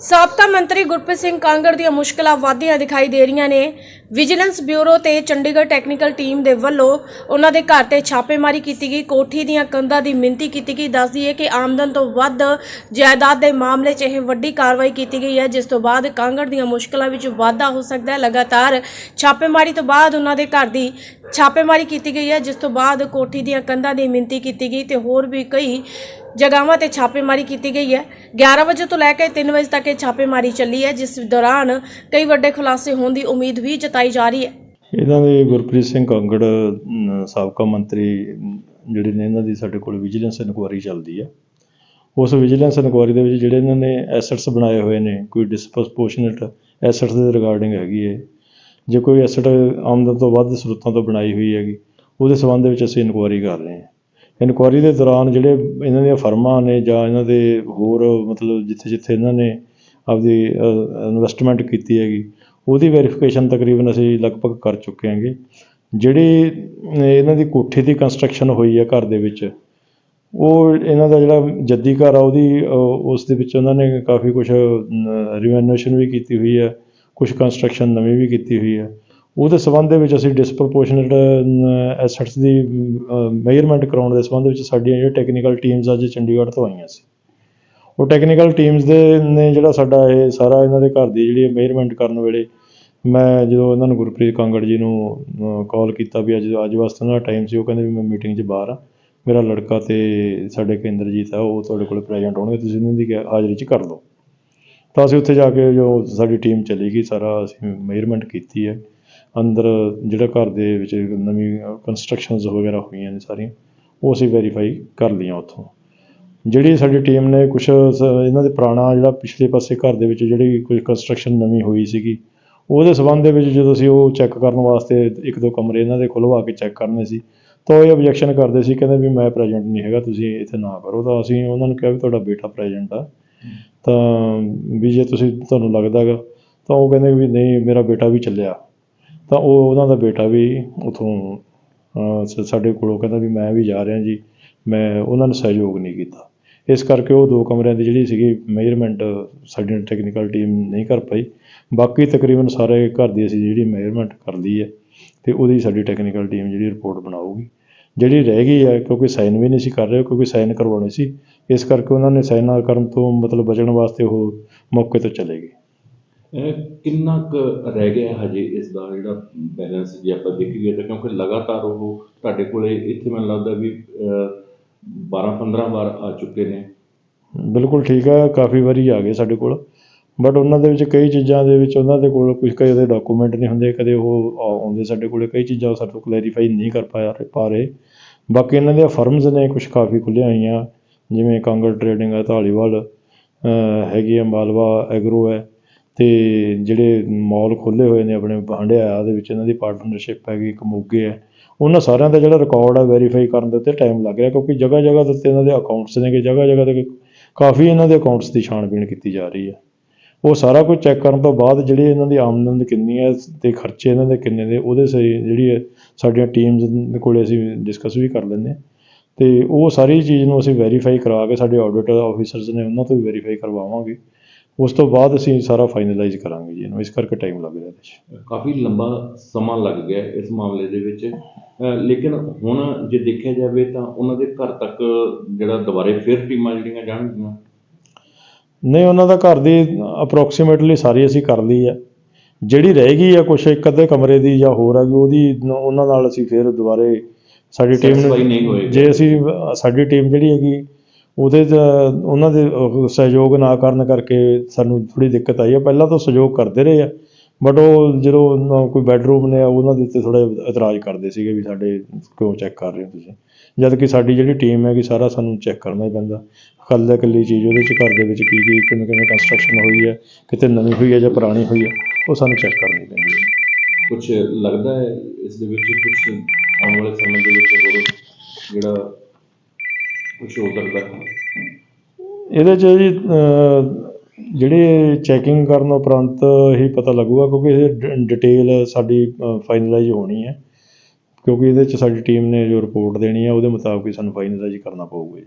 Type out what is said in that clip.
ਸਾਬਕਾ ਮੰਤਰੀ ਗੁਰਪ੍ਰੀਤ ਸਿੰਘ ਕਾਂਗੜ ਦੀਆਂ ਮੁਸ਼ਕਲਾਂ ਵਾਧੀਆਂ ਦਿਖਾਈ ਦੇ ਰਹੀਆਂ ਨੇ। ਵਿਜੀਲੈਂਸ ਬਿਊਰੋ ਤੇ ਚੰਡੀਗੜ੍ਹ ਟੈਕਨੀਕਲ ਟੀਮ ਦੇ ਵੱਲੋਂ ਉਹਨਾਂ ਦੇ ਘਰ ਤੇ ਛਾਪੇਮਾਰੀ ਕੀਤੀ ਗਈ। ਕੋਠੀ ਦੀਆਂ ਕੰਧਾਂ ਦੀ ਮਿੰਤੀ ਕੀਤੀ ਗਈ। ਦੱਸਦੀ ਹੈ ਕਿ ਆਮਦਨ ਤੋਂ ਵੱਧ ਜਾਇਦਾਦ ਦੇ ਮਾਮਲੇ 'ਚ ਇਹ ਵੱਡੀ ਕਾਰਵਾਈ ਕੀਤੀ ਗਈ ਹੈ, ਜਿਸ ਤੋਂ ਬਾਅਦ ਕਾਂਗੜ ਦੀਆਂ ਮੁਸ਼ਕਲਾਂ ਵਿੱਚ ਵਾਧਾ ਹੋ ਸਕਦਾ ਹੈ। ਲਗਾਤਾਰ ਛਾਪੇਮਾਰੀ ਤੋਂ ਬਾਅਦ ਉਹਨਾਂ ਦੇ ਘਰ ਦੀ ਛਾਪੇਮਾਰੀ ਕੀਤੀ ਗਈ ਹੈ, ਜਿਸ ਤੋਂ ਬਾਅਦ ਕੋਠੀ ਦੀਆਂ ਕੰਧਾਂ ਦੀ ਮਿੰਤੀ ਕੀਤੀ ਗਈ ਤੇ ਹੋਰ ਵੀ ਕਈ ਜਗ੍ਹਾਵਾਂ ਤੇ ਛਾਪੇਮਾਰੀ ਕੀਤੀ ਗਈ ਹੈ। 11 ਵਜੇ ਤੋਂ ਲੈ ਕੇ 3 ਵਜੇ ਤੱਕ ਇਹ ਛਾਪੇਮਾਰੀ ਚੱਲੀ ਹੈ ਜਿਸ ਦੌਰਾਨ ਕਈ ਵੱਡੇ ਖੁਲਾਸੇ ਹੋਣ ਦੀ ਉਮੀਦ ਵੀ ਜਤਾਈ ਜਾ ਰਹੀ ਹੈ। ਇਹਨਾਂ ਦੇ ਗੁਰਪ੍ਰੀਤ ਸਿੰਘ ਕਾਂਗੜ ਅਮ, ਸਾਬਕਾ ਮੰਤਰੀ ਅਮ, ਜਿਹੜੇ ਨੇ ਇਹਨਾਂ ਦੀ ਸਾਡੇ ਕੋਲ ਵਿਜੀਲੈਂਸ ਇਨਕੁਆਇਰੀ ਚੱਲਦੀ ਹੈ। ਉਸ ਵਿਜੀਲੈਂਸ ਇਨਕੁਆਇਰੀ ਦੇ ਵਿੱਚ ਜਿਹੜੇ ਇਹਨਾਂ ਨੇ ਐਸੈਟਸ ਬਣਾਏ ਹੋਏ ਨੇ ਕੋਈ ਡਿਸਪੋਰਸ਼ਨੇਟ ਐਸੈਟਸ ਦੇ ਰਿਗਾਰਡਿੰਗ ਹੈਗੀ ਹੈ। ਜੇ ਕੋਈ ਐਸੈਟ ਆਮਦਨ ਤੋਂ ਵੱਧ ਸਰੋਤਾਂ ਤੋਂ ਬਣਾਈ ਹੋਈ ਹੈਗੀ ਉਹਦੇ ਸੰਬੰਧ ਵਿੱਚ ਅਸੀਂ ਇਨਕੁਆਇਰੀ ਕਰ ਰਹੇ ਹਾਂ। ਇਨਕੁਆਇਰੀ ਦੇ ਦੌਰਾਨ ਜਿਹੜੇ ਇਹਨਾਂ ਦੀਆਂ ਫਰਮਾਂ ਨੇ ਜਾਂ ਇਹਨਾਂ ਦੇ ਹੋਰ ਮਤਲਬ ਜਿੱਥੇ ਜਿੱਥੇ ਇਹਨਾਂ ਨੇ ਆਪਦੀ ਇਨਵੈਸਟਮੈਂਟ ਕੀਤੀ ਹੈਗੀ, ਉਹਦੀ ਵੈਰੀਫਿਕੇਸ਼ਨ ਤਕਰੀਬਨ ਅਸੀਂ ਲਗਭਗ ਕਰ ਚੁੱਕੇ ਹਾਂਗੇ। ਜਿਹੜੀ ਇਹਨਾਂ ਦੀ ਕੋਠੀ ਦੀ ਕੰਸਟਰਕਸ਼ਨ ਹੋਈ ਹੈ ਘਰ ਦੇ ਵਿੱਚ, ਉਹ ਇਹਨਾਂ ਦਾ ਜਿਹੜਾ ਜੱਦੀ ਘਰ ਆ, ਉਹਦੀ ਉਸ ਦੇ ਵਿੱਚ ਉਹਨਾਂ ਨੇ ਕਾਫੀ ਕੁਝ ਰਿਨੋਵੇਸ਼ਨ ਵੀ ਕੀਤੀ ਹੋਈ ਹੈ ਕੁਝ ਕੰਸਟਰਕਸ਼ਨ ਨਵੀਂ ਵੀ ਕੀਤੀ ਹੋਈ ਹੈ। ਉਹਦੇ ਸਬੰਧ ਦੇ ਵਿੱਚ ਅਸੀਂ ਡਿਸਪ੍ਰੋਪੋਰਸ਼ਨੇਟ ਐਸੈਟਸ ਦੀ ਮੇਜਰਮੈਂਟ ਕਰਾਉਣ ਦੇ ਸਬੰਧ ਵਿੱਚ ਸਾਡੀਆਂ ਜਿਹੜੀਆਂ ਟੈਕਨੀਕਲ ਟੀਮਸ ਅੱਜ ਚੰਡੀਗੜ੍ਹ ਤੋਂ ਆਈਆਂ ਸੀ। ਉਹ ਟੈਕਨੀਕਲ ਟੀਮਸ ਦੇ ਨੇ ਜਿਹੜਾ ਸਾਡਾ ਇਹ ਸਾਰਾ ਇਹਨਾਂ ਦੇ ਘਰ ਦੀ ਜਿਹੜੀ ਮੇਜਰਮੈਂਟ ਕਰਨ ਵੇਲੇ ਮੈਂ ਜਦੋਂ ਇਹਨਾਂ ਨੂੰ ਗੁਰਪ੍ਰੀਤ ਕਾਂਗੜ ਜੀ ਨੂੰ ਕਾਲ ਕੀਤਾ ਵੀ ਅੱਜ ਅੱਜ ਵਾਸਤੇ ਉਹਨਾਂ ਦਾ ਟਾਈਮ ਸੀ, ਉਹ ਕਹਿੰਦੇ ਵੀ ਮੈਂ ਮੀਟਿੰਗ 'ਚ ਬਾਹਰ ਆ। ਮੇਰਾ ਲੜਕਾ ਤੇ ਸਾਡੇ ਕੇਂਦਰਜੀਤ ਆ, ਉਹ ਤੁਹਾਡੇ ਕੋਲ ਪ੍ਰੈਜ਼ੈਂਟ ਹੋਣਗੇ, ਤੁਸੀਂ ਉਹਨਾਂ ਦੀ ਹਾਜ਼ਰੀ 'ਚ ਕਰ ਲਓ। ਤਾਂ ਅਸੀਂ ਉੱਥੇ ਜਾ ਕੇ ਜੋ ਸਾਡੀ ਟੀਮ ਚਲੀ ਗਈ, ਸਾਰਾ ਅਸੀਂ ਮੇਜਰਮੈਂਟ ਕੀਤੀ ਹੈ। ਅੰਦਰ ਜਿਹੜਾ ਘਰ ਦੇ ਵਿੱਚ ਨਵੀਂ ਕੰਸਟਰਕਸ਼ਨਸ ਵਗੈਰਾ ਹੋਈਆਂ ਨੇ ਸਾਰੀਆਂ ਉਹ ਅਸੀਂ ਵੈਰੀਫਾਈ ਕਰ ਲਈਆਂ ਉੱਥੋਂ। ਜਿਹੜੀ ਸਾਡੀ ਟੀਮ ਨੇ ਕੁਝ ਇਹਨਾਂ ਦੇ ਪੁਰਾਣਾ ਜਿਹੜਾ ਪਿਛਲੇ ਪਾਸੇ ਘਰ ਦੇ ਵਿੱਚ ਜਿਹੜੀ ਕੋਈ ਕੰਸਟਰਕਸ਼ਨ ਨਵੀਂ ਹੋਈ ਸੀਗੀ ਉਹਦੇ ਸਬੰਧ ਦੇ ਵਿੱਚ ਜਦੋਂ ਅਸੀਂ ਉਹ ਚੈੱਕ ਕਰਨ ਵਾਸਤੇ ਇੱਕ ਦੋ ਕਮਰੇ ਇਹਨਾਂ ਦੇ ਖੁਲਵਾ ਕੇ ਚੈੱਕ ਕਰਨੇ ਸੀ ਤਾਂ ਉਹ ਇਹ ਆਬਜੈਕਸ਼ਨ ਕਰਦੇ ਸੀ ਕਹਿੰਦੇ ਵੀ ਮੈਂ ਪ੍ਰੈਜ਼ੈਂਟ ਨਹੀਂ ਹੈਗਾ ਤੁਸੀਂ ਇੱਥੇ ਨਾ ਕਰੋ। ਤਾਂ ਅਸੀਂ ਉਹਨਾਂ ਨੂੰ ਕਿਹਾ ਵੀ ਤੁਹਾਡਾ ਬੇਟਾ ਪ੍ਰੈਜ਼ੈਂਟ ਆ। ਤਾਂ ਵੀ ਜੇ ਤੁਸੀਂ ਤੁਹਾਨੂੰ ਲੱਗਦਾ ਗਾ ਤਾਂ ਉਹ ਕਹਿੰਦੇ ਵੀ ਨਹੀਂ ਮੇਰਾ ਬੇਟਾ ਵੀ ਚੱਲਿਆ। ਤਾਂ ਉਹ ਉਹਨਾਂ ਦਾ ਬੇਟਾ ਵੀ ਉਥੋਂ ਸਾਡੇ ਕੋਲੋਂ ਕਹਿੰਦਾ ਵੀ ਮੈਂ ਵੀ ਜਾ ਰਿਹਾ ਜੀ, ਮੈਂ ਉਹਨਾਂ ਨੇ ਸਹਿਯੋਗ ਨਹੀਂ ਕੀਤਾ। ਇਸ ਕਰਕੇ ਉਹ ਦੋ ਕਮਰਿਆਂ ਦੀ ਜਿਹੜੀ ਸੀਗੀ ਮੇਜਰਮੈਂਟ ਸਾਡੀ ਟੈਕਨੀਕਲ ਟੀਮ ਨਹੀਂ ਕਰ ਪਾਈ। ਬਾਕੀ ਤਕਰੀਬਨ ਸਾਰੇ ਘਰ ਦੀ ਅਸੀਂ ਜਿਹੜੀ ਮੇਜਰਮੈਂਟ ਕਰ ਲਈ ਹੈ ਤੇ ਉਹਦੀ ਸਾਡੀ ਟੈਕਨੀਕਲ ਟੀਮ ਜਿਹੜੀ ਰਿਪੋਰਟ ਬਣਾਊਗੀ। ਜਿਹੜੀ ਰਹਿ ਗਈ ਹੈ, ਕਿਉਂਕਿ ਸਾਈਨ ਵੀ ਨਹੀਂ ਸੀ ਕਰ ਰਹੇ, ਕਿਉਂਕਿ ਸਾਈਨ ਕਰਵਾਉਣੇ ਸੀ, ਇਸ ਕਰਕੇ ਉਹਨਾਂ ਨੇ ਸਾਈਨ ਨਾ ਕਰਨ ਤੋਂ ਮਤਲਬ ਬਚਣ ਵਾਸਤੇ ਉਹ ਮੌਕੇ ਤੋਂ ਚਲੇ ਗਏ। ਕਿੰਨਾ ਕੁ ਰਹਿ ਗਿਆ ਹਜੇ ਇਸ ਦਾ ਜਿਹੜਾ ਬੈਲੈਂਸ ਜੇ ਆਪਾਂ ਦੇਖੀਏ ਤਾਂ ਕਿਉਂਕਿ ਲਗਾਤਾਰ ਉਹ ਤੁਹਾਡੇ ਕੋਲੇ ਇੱਥੇ ਮੈਨੂੰ ਲੱਗਦਾ ਵੀ 12 15 ਵਾਰ ਆ ਚੁੱਕੇ ਨੇ। ਬਿਲਕੁਲ ਠੀਕ ਹੈ ਕਾਫੀ ਵਾਰੀ ਆ ਗਏ ਸਾਡੇ ਕੋਲ। ਬਟ ਉਹਨਾਂ ਦੇ ਵਿੱਚ ਕਈ ਚੀਜ਼ਾਂ ਦੇ ਵਿੱਚ ਉਹਨਾਂ ਦੇ ਕੋਲ ਕੁਝ ਕਦੇ ਡਾਕੂਮੈਂਟ ਨਹੀਂ ਹੁੰਦੇ, ਕਦੇ ਉਹ ਆਉਂਦੇ ਸਾਡੇ ਕੋਲੇ, ਕਈ ਚੀਜ਼ਾਂ ਸਾਡੇ ਤੋਂ ਕਲੈਰੀਫਾਈ ਨਹੀਂ ਕਰ ਪਾਇਆ ਪਾ ਰਹੇ। ਬਾਕੀ ਇਹਨਾਂ ਦੀਆਂ ਫਰਮਸ ਨੇ ਕੁਝ ਕਾਫੀ ਖੁੱਲ੍ਹੀਆਂ ਹੋਈਆਂ, ਜਿਵੇਂ ਕਾਂਗੜ ਟਰੇਡਿੰਗ ਹੈ ਧਾਲੀਵਾਲ ਹੈਗੀ ਹੈ ਮਾਲਵਾ, ਐਗਰੋ ਹੈ। ਅਤੇ ਜਿਹੜੇ ਮਾਲ ਖੋਲ੍ਹੇ ਹੋਏ ਨੇ ਆਪਣੇ ਹੰਡਿਆਇਆ ਦੇ ਵਿੱਚ ਇਹਨਾਂ ਦੀ ਪਾਰਟਨਰਸ਼ਿਪ ਹੈਗੀ, ਇੱਕ ਮੋਗੇ ਹੈ। ਉਹਨਾਂ ਸਾਰਿਆਂ ਦਾ ਜਿਹੜਾ ਰਿਕਾਰਡ ਹੈ ਵੈਰੀਫਾਈ ਕਰਨ ਦੇ ਉੱਤੇ ਟਾਈਮ ਲੱਗ ਰਿਹਾ, ਕਿਉਂਕਿ ਜਗ੍ਹਾ ਜਗ੍ਹਾ ਦੇ ਉੱਤੇ ਇਹਨਾਂ ਦੇ ਅਕਾਊਂਟਸ ਨੇਗੇ ਜਗ੍ਹਾ ਜਗ੍ਹਾ ਤੇ ਕਾਫੀ ਇਹਨਾਂ ਦੇ ਅਕਾਊਂਟਸ ਦੀ ਛਾਣਬੀਣ ਕੀਤੀ ਜਾ ਰਹੀ ਹੈ। ਉਹ ਸਾਰਾ ਕੁਝ ਚੈੱਕ ਕਰਨ ਤੋਂ ਬਾਅਦ ਜਿਹੜੀ ਇਹਨਾਂ ਦੀ ਆਮਦਨ ਕਿੰਨੀ ਹੈ ਤੇ ਖਰਚੇ ਇਹਨਾਂ ਦੇ ਕਿੰਨੇ ਨੇ, ਉਹਦੇ ਸਹੀ ਜਿਹੜੀ ਹੈ ਸਾਡੀਆਂ ਟੀਮਸ ਕੋਲੇ ਅਸੀਂ ਡਿਸਕਸ ਵੀ ਕਰ ਲੈਂਦੇ ਹਾਂ। ਤੇ ਉਹ ਸਾਰੀ ਚੀਜ਼ ਨੂੰ ਅਸੀਂ ਵੈਰੀਫਾਈ ਕਰਾ ਕੇ ਸਾਡੇ ਆਡਿਟ ਆਫੀਸਰਸ ਨੇ ਉਹਨਾਂ ਤੋਂ ਵੀ ਵੈਰੀਫਾਈ ਕਰਵਾਵਾਂਗੇ। ਉਸ ਤੋਂ ਬਾਅਦ ਅਸੀਂ ਸਾਰਾ ਫਾਈਨਲਾਈਜ਼ ਕਰਾਂਗੇ ਜੀ ਇਹਨੂੰ ਇਸ ਕਰਕੇ ਟਾਈਮ ਲੱਗ ਰਿਹਾ ਇਹਦੇ 'ਚ ਕਾਫੀ ਲੰਬਾ ਸਮਾਂ ਲੱਗ ਗਿਆ ਇਸ ਮਾਮਲੇ ਦੇ ਵਿੱਚ। ਲੇਕਿਨ ਹੁਣ ਜੇ ਦੇਖਿਆ ਜਾਵੇ ਤਾਂ ਉਹਨਾਂ ਦੇ ਘਰ ਤੱਕ ਜਿਹੜਾ ਦੁਬਾਰੇ ਫਿਰ ਟੀਮਾਂ ਜਿਹੜੀਆਂ ਜਾਣਗੀਆਂ? ਨਹੀਂ ਉਹਨਾਂ ਦਾ ਘਰ ਦੀ ਅਪਰੋਕਸੀਮੇਟਲੀ ਸਾਰੀ ਅਸੀਂ ਕਰ ਲਈ ਹੈ ਜਿਹੜੀ ਰਹਿ ਗਈ ਆ ਕੁਛ ਇੱਕ ਅੱਧੇ ਕਮਰੇ ਦੀ ਜਾਂ ਹੋਰ ਹੈਗੀ ਉਹਦੀ ਨ- ਉਹਨਾਂ ਨਾਲ ਅਸੀਂ ਫਿਰ ਦੁਬਾਰੇ ਸਾਡੀ ਟੀਮ Satisfy ਨਹੀਂ ਹੋਏਗੀ। ਜੇ ਅਸੀਂ ਅ, ਸਾਡੀ ਟੀਮ ਜਿਹੜੀ ਹੈਗੀ ਉਹਦੇ ਉਹਨਾਂ ਦੇ ਸਹਿਯੋਗ ਨਾ ਕਰਨ ਕਰਕੇ ਸਾਨੂੰ ਥੋੜੀ ਦਿੱਕਤ ਆਈ ਹੈ ਪਹਿਲਾਂ ਤਾਂ ਸਹਿਯੋਗ ਕਰਦੇ ਰਹੇ ਆ ਬਟ ਉਹ ਜਦੋਂ ਕੋਈ ਬੈਡਰੂਮ ਨੇ, ਉਹਨਾਂ ਦੇ ਉੱਤੇ ਥੋੜਾ ਇਤਰਾਜ਼ ਕਰਦੇ ਸੀਗੇ ਵੀ ਸਾਡੇ ਕਿਉਂ ਚੈੱਕ ਕਰ ਰਹੇ ਹੋ ਤੁਸੀਂ। ਜਦ ਕਿ ਸਾਡੀ ਜਿਹੜੀ ਟੀਮ ਹੈਗੀ, ਸਾਰਾ ਸਾਨੂੰ ਚੈੱਕ ਕਰਨਾ ਹੀ ਪੈਂਦਾ। ਕੱਲ੍ਹ ਇਕੱਲੀ ਚੀਜ਼ ਉਹਦੇ 'ਚ, ਘਰ ਦੇ ਵਿੱਚ ਕੀ ਕੀ, ਕਿਵੇਂ ਕਿਵੇਂ ਕੰਸਟਰਕਸ਼ਨ ਹੋਈ ਹੈ, ਕਿਤੇ ਨਵੀਂ ਹੋਈ ਹੈ ਜਾਂ ਪੁਰਾਣੀ ਹੋਈ ਹੈ, ਉਹ ਸਾਨੂੰ ਚੈੱਕ ਕਰਨੀ ਪੈਂਦੀ ਹੈ। ਕੁਝ ਲੱਗਦਾ ਹੈ ਇਸ ਦੇ ਵਿੱਚ ਕੁਝ ਆਉਣ ਵਾਲੇ ਸਮੇਂ ਦੇ ਵਿੱਚ ਹੋਰ ਜਿਹੜਾ ਕੁਝ ਹੋ ਸਕਦਾ ਇਹਦੇ 'ਚ ਜੀ ਅਹ, ਜਿਹੜੀ ਚੈਕਿੰਗ ਕਰਨ ਉਪਰੰਤ ਹੀ ਪਤਾ ਲੱਗੂਗਾ ਕਿਉਂਕਿ ਇਹ ਡਿਟੇਲ ਸਾਡੀ ਫਾਈਨਲਾਈਜ਼ ਹੋਣੀ ਹੈ। ਕਿਉਂਕਿ ਇਹਦੇ 'ਚ ਸਾਡੀ ਟੀਮ ਨੇ ਜੋ ਰਿਪੋਰਟ ਦੇਣੀ ਹੈ ਉਹਦੇ ਮੁਤਾਬਕ ਸਾਨੂੰ ਫਾਈਨਲਾਈਜ਼ ਕਰਨਾ ਪਊਗਾ ਜੀ।